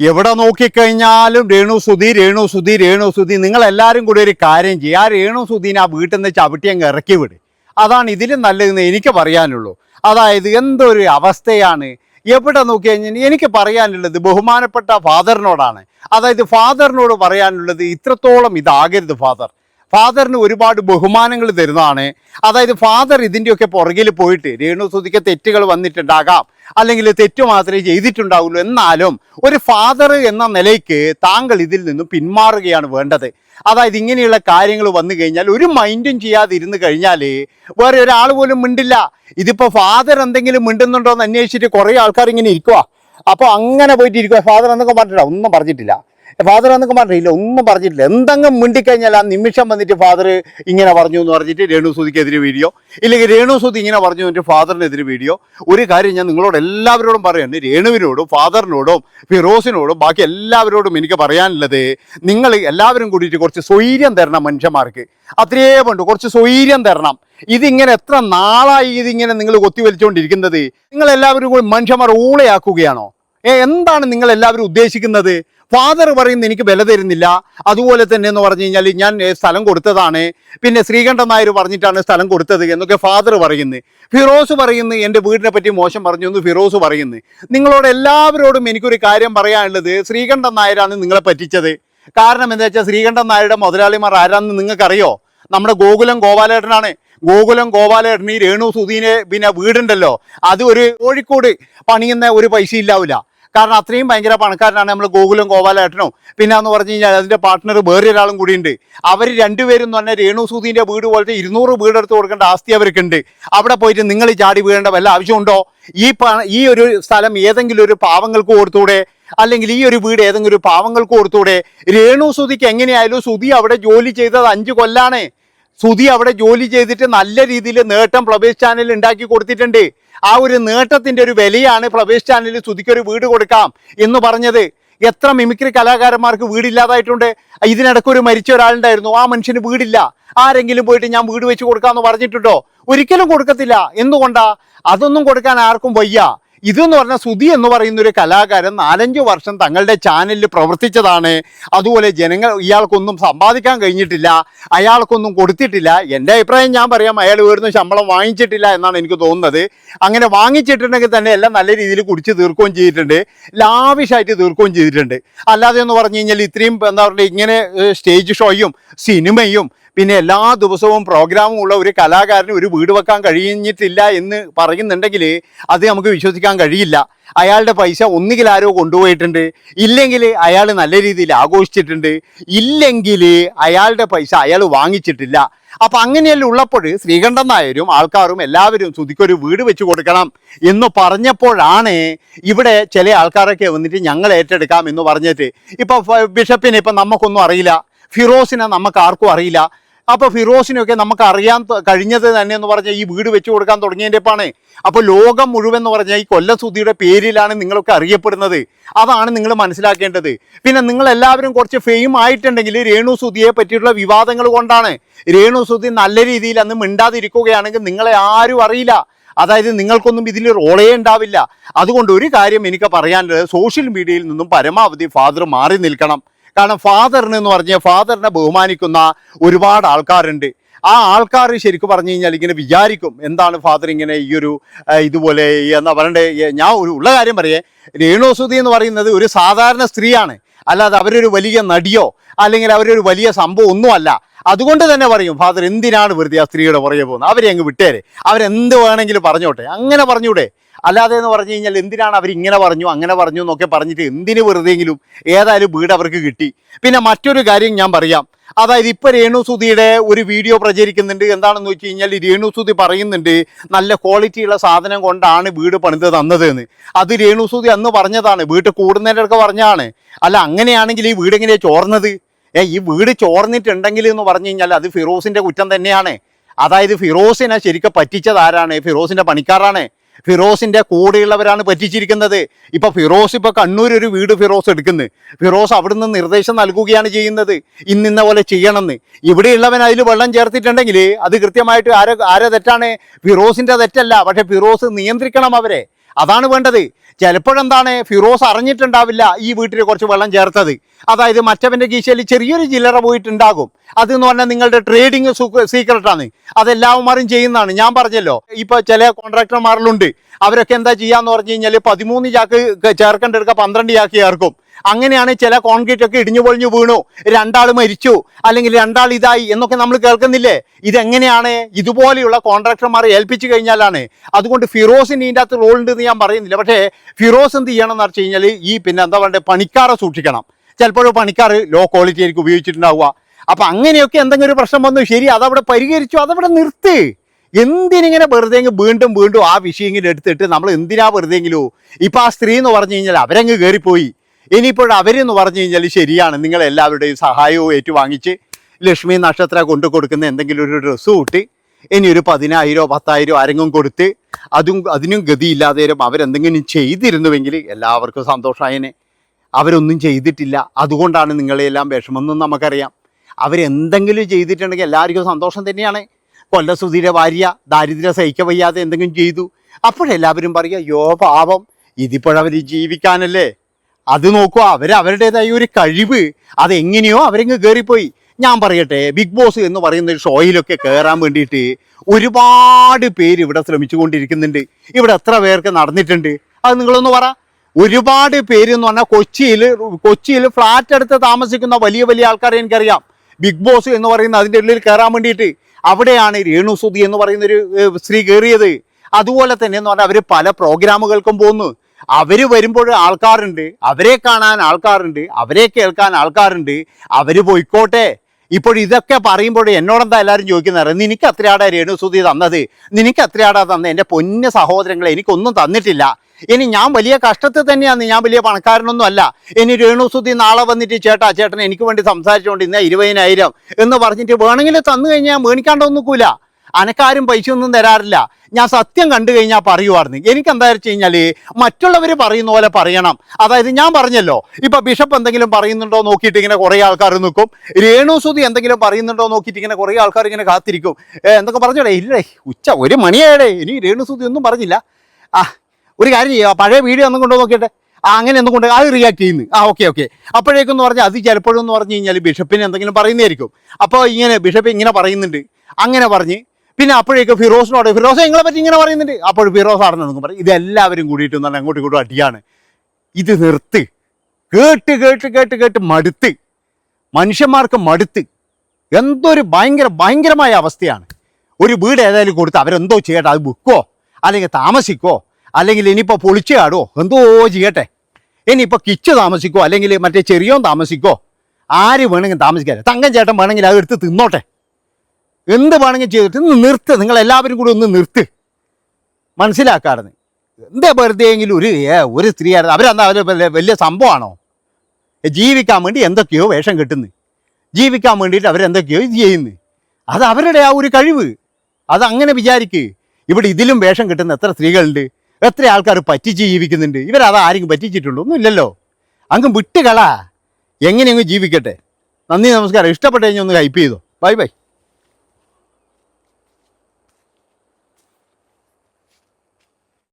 എവിടെ നോക്കിക്കഴിഞ്ഞാലും രേണു സുധി രേണു സുധി രേണു സുധി. നിങ്ങൾ എല്ലാവരും കൂടി ഒരു കാര്യം ചെയ്യുക. ആ രേണു സുധീനെ ആ വീട്ടിൽ നിന്ന് ചവിട്ടി അങ്ങ് ഇറക്കി വിട്. അതാണ് ഇതിലും നല്ലതെന്ന് എനിക്ക് പറയാനുള്ളൂ. അതായത് എന്തൊരു അവസ്ഥയാണ്. എവിടെ നോക്കി കഴിഞ്ഞാൽ എനിക്ക് പറയാനുള്ളത് ബഹുമാനപ്പെട്ട ഫാദറിനോടാണ്. അതായത് ഫാദറിനോട് പറയാനുള്ളത് ഇത്രത്തോളം ഇതാകരുത് ഫാദർ. ഫാദറിന് ഒരുപാട് ബഹുമാനങ്ങൾ തരുന്നതാണ്. അതായത് ഫാദർ ഇതിന്റെയൊക്കെ പുറകിൽ പോയിട്ട് രേണു സുധിക്ക് തെറ്റുകൾ വന്നിട്ടുണ്ടാകാം അല്ലെങ്കിൽ തെറ്റ് മാത്രമേ ചെയ്തിട്ടുണ്ടാവുള്ളൂ എന്നാലും ഒരു ഫാദർ എന്ന നിലയ്ക്ക് താങ്കൾ ഇതിൽ നിന്ന് പിന്മാറുകയാണ് വേണ്ടത്. അതായത് ഇങ്ങനെയുള്ള കാര്യങ്ങൾ വന്നു കഴിഞ്ഞാൽ ഒരു മൈൻഡും ചെയ്യാതെ ഇരുന്ന് കഴിഞ്ഞാൽ വേറെ ഒരാൾ പോലും മിണ്ടില്ല. ഇതിപ്പോൾ ഫാദർ എന്തെങ്കിലും മിണ്ടുന്നുണ്ടോ എന്ന് അന്വേഷിച്ചിട്ട് കുറേ ആൾക്കാർ ഇങ്ങനെ ഇരിക്കുക അപ്പോൾ അങ്ങനെ പോയിട്ട് ഇരിക്കുക ഫാദർ എന്നൊക്കെ പറഞ്ഞിട്ടില്ല ഒന്നും പറഞ്ഞിട്ടില്ല. ഫാദർ എന്നൊക്കെ പറഞ്ഞില്ല ഒന്നും പറഞ്ഞിട്ടില്ല. എന്തെങ്കിലും മിണ്ടിക്കഴിഞ്ഞാൽ ആ നിമിഷം വന്നിട്ട് ഫാദർ ഇങ്ങനെ പറഞ്ഞു എന്ന് പറഞ്ഞിട്ട് രേണു സുധിക്കെതിരെ വീഡിയോ ഇല്ലെങ്കിൽ രേണു സുധി ഇങ്ങനെ പറഞ്ഞു എന്റെ ഫാദറിനെതിരെ വീഡിയോ. ഒരു കാര്യം ഞാൻ നിങ്ങളോട് എല്ലാവരോടും പറയുന്നുണ്ട് രേണുവിനോടും ഫാദറിനോടും ഫിറോസിനോടും ബാക്കി എല്ലാവരോടും എനിക്ക് പറയാനുള്ളത് നിങ്ങൾ എല്ലാവരും കൂടിയിട്ട് കുറച്ച് സ്വൈര്യം തരണം മനുഷ്യന്മാർക്ക്. അത്രയേ പണ്ട് കുറച്ച് സ്വൈര്യം തരണം. ഇതിങ്ങനെ എത്ര നാളായി ഇതിങ്ങനെ നിങ്ങൾ കൊത്തി കൊത്തിവലിച്ചുകൊണ്ടിരിക്കുന്നത് നിങ്ങൾ എല്ലാവരും കൂടി മനുഷ്യന്മാർ ഊളയാക്കുകയാണോ? ഏ എന്താണ് നിങ്ങൾ എല്ലാവരും ഉദ്ദേശിക്കുന്നത്? ഫാദർ പറയുന്നത് എനിക്ക് വില തരുന്നില്ല. അതുപോലെ തന്നെ എന്ന് പറഞ്ഞു കഴിഞ്ഞാൽ ഞാൻ സ്ഥലം കൊടുത്തതാണ്. പിന്നെ ശ്രീകണ്ഠൻ നായർ പറഞ്ഞിട്ടാണ് സ്ഥലം കൊടുത്തത് എന്നൊക്കെ ഫാദർ പറയുന്നത് ഫിറോസ് പറയുന്നു എന്റെ വീടിനെ പറ്റി മോശം പറഞ്ഞു എന്ന് ഫിറോസ് പറയുന്നു. നിങ്ങളോട് എല്ലാവരോടും എനിക്കൊരു കാര്യം പറയാനുള്ളത് ശ്രീകണ്ഠൻ നായരാണ് നിങ്ങളെ പറ്റിച്ചത്. കാരണം എന്താ വെച്ചാൽ ശ്രീകണ്ഠൻ നായരുടെ മുതലാളിമാർ ആരാന്ന് നിങ്ങൾക്കറിയോ? നമ്മുടെ ഗോകുലം ഗോപാലേട്ടനാണ്. ഗോകുലം ഗോപാലേട്ടൻ ഈ രേണു സുധീനെ പിന്നെ വീടുണ്ടല്ലോ. അത് ഒരു കോഴിക്കോട് പണിയുന്ന ഒരു പൈസ ഇല്ലാവില്ല കാരണം അത്രയും ഭയങ്കര പണക്കാരനാണ് നമ്മൾ ഗോകുലും ഗോപാലേട്ടനും പിന്നെ എന്ന് പറഞ്ഞു കഴിഞ്ഞാൽ അതിന്റെ പാർട്ട്ണർ വേറെ ഒരാളും കൂടിയുണ്ട്. അവർ രണ്ടുപേരും എന്ന് പറഞ്ഞാൽ രേണു സുധീന്റെ വീട് പോലത്തെ ഇരുന്നൂറ് വീട് എടുത്ത് കൊടുക്കേണ്ട ആസ്തി അവർക്കുണ്ട്. അവിടെ പോയിട്ട് നിങ്ങൾ ചാടി വീഴേണ്ട വല്ല ആവശ്യമുണ്ടോ? ഈ പണ ഈ ഒരു സ്ഥലം ഏതെങ്കിലും ഒരു പാവങ്ങൾക്ക് കൊടുത്തൂടെ? അല്ലെങ്കിൽ ഈ ഒരു വീട് ഏതെങ്കിലും ഒരു പാവങ്ങൾക്ക് കൊടുത്തൂടെ? രേണു സുധിക്ക് എങ്ങനെയായാലും സുധി അവിടെ ജോലി ചെയ്തത് അഞ്ച് കൊല്ലാണ്. സുധി അവിടെ ജോലി ചെയ്തിട്ട് നല്ല രീതിയിൽ നേട്ടം പ്രവേശ് ചാനൽ ഉണ്ടാക്കി കൊടുത്തിട്ടുണ്ട്. ആ ഒരു നേട്ടത്തിന്റെ ഒരു വിലയാണ് പ്രവേശ് ചാനലിൽ സുധിക്ക് ഒരു വീട് കൊടുക്കാം എന്ന് പറഞ്ഞത്. എത്ര മിമിക്രി കലാകാരന്മാർക്ക് വീടില്ലാതായിട്ടുണ്ട്. ഇതിനിടയ്ക്ക് ഒരു മരിച്ച ഒരാളുണ്ടായിരുന്നു. ആ മനുഷ്യന് വീടില്ല. ആരെങ്കിലും പോയിട്ട് ഞാൻ വീട് വെച്ച് കൊടുക്കാമെന്ന് പറഞ്ഞിട്ടുണ്ടോ? ഒരിക്കലും കൊടുക്കത്തില്ല. എന്തുകൊണ്ടാ? അതൊന്നും കൊടുക്കാൻ ആർക്കും വയ്യ. ഇതെന്ന് പറഞ്ഞാൽ സുധി എന്ന് പറയുന്ന ഒരു കലാകാരൻ നാലഞ്ച് വർഷം തങ്ങളുടെ ചാനലിൽ പ്രവർത്തിച്ചതാണ്. അതുപോലെ ജനങ്ങൾ ഇയാൾക്കൊന്നും സമ്പാദിക്കാൻ കഴിഞ്ഞിട്ടില്ല അയാൾക്കൊന്നും കൊടുത്തിട്ടില്ല. എന്റെ അഭിപ്രായം ഞാൻ പറയാം അയാൾ ഉയർന്ന ശമ്പളം വാങ്ങിച്ചിട്ടില്ല എന്നാണ് എനിക്ക് തോന്നുന്നത്. അങ്ങനെ വാങ്ങിച്ചിട്ടുണ്ടെങ്കിൽ തന്നെ എല്ലാം നല്ല രീതിയിൽ കുടിച്ച് തീർക്കുകയും ചെയ്തിട്ടുണ്ട് ലാവിഷായിട്ട് തീർക്കുകയും ചെയ്തിട്ടുണ്ട്. അല്ലാതെ എന്ന് പറഞ്ഞു കഴിഞ്ഞാൽ ഇത്രയും എന്താ പറയുക ഇങ്ങനെ സ്റ്റേജ് ഷോയും സിനിമയും പിന്നെ എല്ലാ ദിവസവും പ്രോഗ്രാമും ഉള്ള ഒരു കലാകാരന് ഒരു വീട് വെക്കാൻ കഴിഞ്ഞിട്ടില്ല എന്ന് പറയുന്നുണ്ടെങ്കിൽ അത് നമുക്ക് വിശ്വസിക്കാൻ കഴിയില്ല. അയാളുടെ പൈസ ഒന്നുകിൽ ആരോ കൊണ്ടുപോയിട്ടുണ്ട് ഇല്ലെങ്കിൽ അയാൾ നല്ല രീതിയിൽ ആഘോഷിച്ചിട്ടുണ്ട് ഇല്ലെങ്കിൽ അയാളുടെ പൈസ അയാൾ വാങ്ങിച്ചിട്ടില്ല. അപ്പം അങ്ങനെയല്ല ഉള്ളപ്പോൾ ശ്രീകണ്ഠൻ നായരും ആൾക്കാരും എല്ലാവരും സുധിക്കൊരു വീട് വെച്ച് കൊടുക്കണം എന്ന് പറഞ്ഞപ്പോഴാണ് ഇവിടെ ചില ആൾക്കാരൊക്കെ വന്നിട്ട് ഞങ്ങൾ ഏറ്റെടുക്കാം എന്ന് പറഞ്ഞിട്ട്. ഇപ്പം ബിഷപ്പിനെ ഇപ്പം നമുക്കൊന്നും അറിയില്ല. ഫിറോസിനെ നമുക്ക് ആർക്കും അറിയില്ല. അപ്പൊ ഫിറോസിനെയൊക്കെ നമുക്ക് അറിയാൻ കഴിഞ്ഞത് തന്നെ എന്ന് പറഞ്ഞാൽ ഈ വീട് വെച്ച് കൊടുക്കാൻ തുടങ്ങിയതിന്റെ പാണേ. അപ്പോൾ ലോകം മുഴുവൻ എന്ന് പറഞ്ഞാൽ ഈ കൊല്ലസുധിയുടെ പേരിലാണ് നിങ്ങളൊക്കെ അറിയപ്പെടുന്നത്. അതാണ് നിങ്ങൾ മനസ്സിലാക്കേണ്ടത്. പിന്നെ നിങ്ങൾ എല്ലാവരും കുറച്ച് ഫെയിം ആയിട്ടുണ്ടെങ്കിൽ രേണു സുധിയെ പറ്റിയിട്ടുള്ള വിവാദങ്ങൾ കൊണ്ടാണ്. രേണു സുധി നല്ല രീതിയിൽ അന്ന് മിണ്ടാതിരിക്കുകയാണെങ്കിൽ നിങ്ങളെ ആരും അറിയില്ല. അതായത് നിങ്ങൾക്കൊന്നും ഇതിൽ റോളേ ഉണ്ടാവില്ല. അതുകൊണ്ട് ഒരു കാര്യം എനിക്ക് പറയാനുള്ളത് സോഷ്യൽ മീഡിയയിൽ നിന്നും പരമാവധി ഫാദർ മാറി നിൽക്കണം. കാരണം ഫാദറിന് എന്ന് പറഞ്ഞാൽ ഫാദറിനെ ബഹുമാനിക്കുന്ന ഒരുപാട് ആൾക്കാരുണ്ട്. ആ ആൾക്കാർ ശരിക്കും പറഞ്ഞു കഴിഞ്ഞാൽ ഇങ്ങനെ വിചാരിക്കും എന്താണ് ഫാദർ ഇങ്ങനെ ഈ ഒരു ഇതുപോലെ എന്നാ പറയണ്ടേ ഞാൻ ഒരു ഉള്ള കാര്യം പറയേ രേണുസുതി എന്ന് പറയുന്നത് ഒരു സാധാരണ സ്ത്രീയാണ്. അല്ലാതെ അവരൊരു വലിയ നടിയോ അല്ലെങ്കിൽ അവരൊരു വലിയ സംഭവം ഒന്നുമല്ല അതുകൊണ്ട് തന്നെ പറയും ഫാദർ എന്തിനാണ് വെറുതെ ആ സ്ത്രീയുടെ പുറകെ പോകുന്നത്? അവരെ അങ്ങ് വിട്ടേരെ. അവരെന്ത് വേണമെങ്കിലും പറഞ്ഞോട്ടെ. അങ്ങനെ പറഞ്ഞൂടെ. അല്ലാതെ എന്ന് പറഞ്ഞു കഴിഞ്ഞാൽ എന്തിനാണ് അവർ ഇങ്ങനെ പറഞ്ഞു അങ്ങനെ പറഞ്ഞു എന്നൊക്കെ പറഞ്ഞിട്ട് എന്തിന് വെറുതെയെങ്കിലും ഏതായാലും വീട് അവർക്ക് കിട്ടി. പിന്നെ മറ്റൊരു കാര്യം ഞാൻ പറയാം. അതായത് ഇപ്പൊ രേണുസുതിയുടെ ഒരു വീഡിയോ പ്രചരിക്കുന്നുണ്ട്. എന്താണെന്ന് വെച്ച് കഴിഞ്ഞാൽ രേണുസുതി പറയുന്നുണ്ട് നല്ല ക്വാളിറ്റിയുള്ള സാധനം കൊണ്ടാണ് വീട് പണിത് തന്നത് എന്ന് അത് രേണുസുതി അന്ന് പറഞ്ഞതാണ് വീട്ടിൽ കൂടുന്നതിന്റെ പറഞ്ഞാണ് അല്ല അങ്ങനെയാണെങ്കിൽ ഈ വീട് എങ്ങനെയാണ് ചോർന്നത്? ഏ ഈ വീട് ചോർന്നിട്ടുണ്ടെങ്കിൽ എന്ന് പറഞ്ഞു കഴിഞ്ഞാൽ അത് ഫിറോസിന്റെ കുറ്റം തന്നെയാണ്. അതായത് ഫിറോസിനെ ശരിക്കും പറ്റിച്ചത് ആരാണ്? ഫിറോസിന്റെ പണിക്കാരാണ്. ഫിറോസിന്റെ കൂടെയുള്ളവരാണ് പറ്റിച്ചിരിക്കുന്നത്. ഇപ്പോൾ ഫിറോസ് ഇപ്പോൾ കണ്ണൂർ ഒരു വീട് ഫിറോസ് എടുക്കുന്നു. ഫിറോസ് അവിടുന്ന് നിർദ്ദേശം നൽകുകയാണ് ചെയ്യുന്നത്. ഇന്നിന്ന പോലെ ചെയ്യണമെന്ന്. ഇവിടെയുള്ളവൻ അതിൽ വെള്ളം ചേർത്തിട്ടുണ്ടെങ്കിൽ അത് കൃത്യമായിട്ട് ആരെ ആരെ തെറ്റാണ്? ഫിറോസിന്റെ തെറ്റല്ല. പക്ഷേ ഫിറോസ് നിയന്ത്രിക്കണം അവരെ. അതാണ് വേണ്ടത്. ചിലപ്പോഴെന്താണ് ഫിറോസ് അറിഞ്ഞിട്ടുണ്ടാവില്ല ഈ വീട്ടിൽ കുറച്ച് വെള്ളം ചേർത്തത്. അതായത് മറ്റവന്റെ കീശയിൽ ചെറിയൊരു ചില്ലറ പോയിട്ടുണ്ടാകും. അതെന്ന് പറഞ്ഞാൽ നിങ്ങളുടെ ട്രേഡിങ് സീക്രട്ടാണ് അതെല്ലാവന്മാരും ചെയ്യുന്നതാണ്. ഞാൻ പറഞ്ഞല്ലോ ഇപ്പോൾ ചില കോൺട്രാക്ടർമാരിലുണ്ട് അവരൊക്കെ എന്താ ചെയ്യാന്ന് പറഞ്ഞു കഴിഞ്ഞാൽ പതിമൂന്ന് ചാക്ക് ചേർക്കേണ്ട എടുക്കുക പന്ത്രണ്ട് ചാക്ക് ചേർക്കും. അങ്ങനെയാണ് ചില കോൺക്രീറ്റ് ഒക്കെ ഇടിഞ്ഞു പൊളിഞ്ഞു വീണു. രണ്ടാൾ മരിച്ചു. അല്ലെങ്കിൽ രണ്ടാൾ ഇതായി എന്നൊക്കെ നമ്മൾ കേൾക്കുന്നില്ലേ? ഇതെങ്ങനെയാണ്? ഇതുപോലെയുള്ള കോൺട്രാക്ടർമാരെ ഏൽപ്പിച്ചു കഴിഞ്ഞാലാണ്. അതുകൊണ്ട് ഫിറോസിന് ഇതിന്റെ അകത്ത് റോൾ ഉണ്ടെന്ന് ഞാൻ പറയുന്നില്ല. പക്ഷേ ഫിറോസ് എന്ത് ചെയ്യണം എന്ന് വെച്ച് കഴിഞ്ഞാൽ ഈ പിന്നെ എന്താ പറയുക പണിക്കാരെ സൂക്ഷിക്കണം. ചിലപ്പോൾ പണിക്കാർ ലോ ക്വാളിറ്റി ആയിരിക്കും ഉപയോഗിച്ചിട്ടുണ്ടാവുക. അപ്പം അങ്ങനെയൊക്കെ എന്തെങ്കിലും ഒരു പ്രശ്നം വന്നു. ശരി അതവിടെ പരിഹരിച്ചു. അതവിടെ നിർത്തി. എന്തിനിങ്ങനെ വെറുതെ വീണ്ടും വീണ്ടും ആ വിഷയം ഇങ്ങനെ എടുത്തിട്ട് നമ്മൾ എന്തിനാ വെറുതെങ്കിലും ഇപ്പം ആ സ്ത്രീ എന്ന് പറഞ്ഞു കഴിഞ്ഞാൽ അവരങ്ങ് കയറിപ്പോയി ഇനിയിപ്പോൾ അവരെന്ന് പറഞ്ഞു കഴിഞ്ഞാൽ ശരിയാണ്. നിങ്ങൾ എല്ലാവരുടെയും സഹായവും ഏറ്റുവാങ്ങിച്ച് ലക്ഷ്മി നക്ഷത്ര കൊണ്ടു കൊടുക്കുന്ന എന്തെങ്കിലും ഒരു ഡ്രസ്സ് കൂട്ടി ഇനി ഒരു പതിനായിരോ പത്തായിരോ ആരെങ്കിലും കൊടുത്ത് അതും അതിനും ഗതിയില്ലാതെ വരും അവരെന്തെങ്കിലും ചെയ്തിരുന്നുവെങ്കിൽ എല്ലാവർക്കും സന്തോഷമായനെ അവരൊന്നും ചെയ്തിട്ടില്ല. അതുകൊണ്ടാണ് നിങ്ങളെല്ലാം വിഷമെന്നും നമുക്കറിയാം. അവരെന്തെങ്കിലും ചെയ്തിട്ടുണ്ടെങ്കിൽ എല്ലാവർക്കും സന്തോഷം തന്നെയാണ്. കൊല്ലസുധീരെ ഭാര്യ ദാരിദ്ര്യ സഹിക്ക വയ്യാതെ എന്തെങ്കിലും ചെയ്തു. അപ്പോഴെല്ലാവരും പറയുക യോ പാപം ഇതിപ്പോഴവർ ജീവിക്കാനല്ലേ? അത് നോക്കുക അവർ അവരുടേതായ ഒരു കഴിവ്. അതെങ്ങനെയോ അവരങ്ങ് കയറിപ്പോയി ഞാൻ പറയട്ടെ ബിഗ് ബോസ് എന്ന് പറയുന്ന ഒരു ഷോയിലൊക്കെ കയറാൻ വേണ്ടിയിട്ട് ഒരുപാട് പേര് ഇവിടെ ശ്രമിച്ചുകൊണ്ടിരിക്കുന്നുണ്ട്. ഇവിടെ എത്ര പേർക്ക് നടന്നിട്ടുണ്ട്? അത് നിങ്ങളൊന്ന് പറ. ഒരുപാട് പേര് എന്ന് പറഞ്ഞാൽ കൊച്ചിയിൽ കൊച്ചിയിൽ ഫ്ലാറ്റ് എടുത്ത് താമസിക്കുന്ന വലിയ വലിയ ആൾക്കാരെ എനിക്കറിയാം. ബിഗ് ബോസ് എന്ന് പറയുന്ന അതിന്റെ ഉള്ളിൽ കയറാൻ വേണ്ടിയിട്ട്. അവിടെയാണ് രേണു സുധി എന്ന് പറയുന്നൊരു സ്ത്രീ കയറിയത് അതുപോലെ തന്നെ എന്ന് പറഞ്ഞാൽ അവർ പല പ്രോഗ്രാമുകൾക്കും പോകുന്നു. അവർ വരുമ്പോൾ ആൾക്കാരുണ്ട്. അവരെ കാണാൻ ആൾക്കാരുണ്ട്. അവരെ കേൾക്കാൻ ആൾക്കാരുണ്ട്. അവർ പോയിക്കോട്ടെ. ഇപ്പോൾ ഇതൊക്കെ പറയുമ്പോൾ എന്നോടെന്താ എല്ലാവരും ചോദിക്കുന്നത്? നിനക്ക് അത്രയാടാ രേണുസുതി തന്നത്? നിനക്ക് അത്രയാടാ തന്നത്? എന്റെ പൊന്ന സഹോദരങ്ങളെ എനിക്കൊന്നും തന്നിട്ടില്ല. ഇനി ഞാൻ വലിയ കഷ്ടത്തിൽ തന്നെയാണ്. ഞാൻ വലിയ പണക്കാരനൊന്നും അല്ല. ഇനി രേണുസുതി നാളെ വന്നിട്ട് ചേട്ടാ ചേട്ടൻ എനിക്ക് വേണ്ടി സംസാരിച്ചുകൊണ്ട് ഇന്ന ഇരുപതിനായിരം എന്ന് പറഞ്ഞിട്ട് വേണമെങ്കിൽ തന്നു കഴിഞ്ഞാൽ മേണിക്കാണ്ടൊന്നും നിൽക്കൂല. അനക്കാരും പൈസ ഒന്നും തരാറില്ല. ഞാൻ സത്യം കണ്ടു കഴിഞ്ഞാൽ പറയുമായിരുന്നു എനിക്ക് എന്താ വെച്ച് കഴിഞ്ഞാൽ മറ്റുള്ളവർ പറയുന്ന പോലെ പറയണം. അതായത് ഞാൻ പറഞ്ഞല്ലോ ഇപ്പൊ ബിഷപ്പ് എന്തെങ്കിലും പറയുന്നുണ്ടോ നോക്കിയിട്ട് ഇങ്ങനെ കുറേ ആൾക്കാർ നിൽക്കും രേണുസുതി എന്തെങ്കിലും പറയുന്നുണ്ടോ നോക്കിയിട്ട് ഇങ്ങനെ കുറേ ആൾക്കാർ ഇങ്ങനെ കാത്തിരിക്കും. എന്തൊക്കെ പറഞ്ഞോടേ ഇല്ലേ ഉച്ച ഒരു മണിയായടേ ഇനി രേണുസുതി ഒന്നും പറഞ്ഞില്ല. ആ ഒരു കാര്യം ചെയ്യാം പഴയ വീഡിയോ ഒന്നും കൊണ്ടോ നോക്കിയിട്ട്. ആ അങ്ങനെ ഒന്നും കൊണ്ട് അത് റിയാക്ട് ചെയ്യുന്നു. ആ ഓക്കെ ഓക്കെ അപ്പോഴേക്കും എന്ന് പറഞ്ഞാൽ അത് ചിലപ്പോഴും എന്ന് പറഞ്ഞു കഴിഞ്ഞാൽ ബിഷപ്പിന് എന്തെങ്കിലും പറയുന്നതായിരിക്കും. അപ്പോൾ ഇങ്ങനെ ബിഷപ്പ് ഇങ്ങനെ പറയുന്നുണ്ട്. അങ്ങനെ പറഞ്ഞ് പിന്നെ അപ്പോഴേക്ക് ഫിറോസിനോട് ഫിറോസ് നിങ്ങളെ പറ്റി ഇങ്ങനെ പറയുന്നുണ്ട്. അപ്പോൾ ഫിറോസ് അടഞ്ഞു പറയും ഇതെല്ലാവരും കൂടിയിട്ട് തന്നെ അങ്ങോട്ടും ഇങ്ങോട്ടും അടിയാണ്. ഇത് നിർത്ത്. കേട്ട് കേട്ട് കേട്ട് കേട്ട് മടുത്ത്. മനുഷ്യന്മാർക്ക് മടുത്ത്. എന്തൊരു ഭയങ്കര ഭയങ്കരമായ അവസ്ഥയാണ്. ഒരു വീട് ഏതായാലും കൊടുത്ത് അവരെന്തോ ചെയ്യട്ടെ അത് വിൽക്കോ അല്ലെങ്കിൽ താമസിക്കോ അല്ലെങ്കിൽ ഇനിയിപ്പോൾ പൊളിച്ചാടോ എന്തോ ചെയ്യട്ടെ. ഇനിയിപ്പോൾ കിച്ച് താമസിക്കോ അല്ലെങ്കിൽ മറ്റേ ചെറിയോൻ താമസിക്കോ ആര് വേണമെങ്കിൽ താമസിക്കാതെ തങ്കം ചേട്ടൻ വേണമെങ്കിൽ അത് എടുത്ത് തിന്നോട്ടെ. എന്ത് വേണമെങ്കിൽ ചെയ്തിട്ട് ഒന്ന് നിർത്ത്. നിങ്ങൾ എല്ലാവരും കൂടി ഒന്ന് നിർത്ത്. മനസ്സിലാക്കാറുണ്ട് എന്താ വെറുതെ എങ്കിലും ഒരു ഒരു സ്ത്രീ അവരെന്താ അവർ വലിയ സംഭവമാണോ? ജീവിക്കാൻ വേണ്ടി എന്തൊക്കെയോ വേഷം കെട്ടുന്നു. ജീവിക്കാൻ വേണ്ടിയിട്ട് അവരെന്തൊക്കെയോ ഇത് ചെയ്യുന്നു. അത് അവരുടെ ആ ഒരു കഴിവ്. അത് അങ്ങനെ വിചാരിക്ക്. ഇവിടെ ഇതിലും വേഷം കിട്ടുന്ന എത്ര സ്ത്രീകളുണ്ട്? എത്ര ആൾക്കാർ പറ്റിച്ച് ജീവിക്കുന്നുണ്ട്? ഇവരത് ആരെങ്കിലും പറ്റിച്ചിട്ടുണ്ടോ? ഒന്നും ഇല്ലല്ലോ. അങ്ങ് വിട്ടുകളാ എങ്ങനെയങ്ങ് ജീവിക്കട്ടെ. നന്ദി നമസ്കാരം. ഇഷ്ടപ്പെട്ട് കഴിഞ്ഞാൽ ഒന്ന് ഹൈപ്പ് ചെയ്തോ. Bye bye.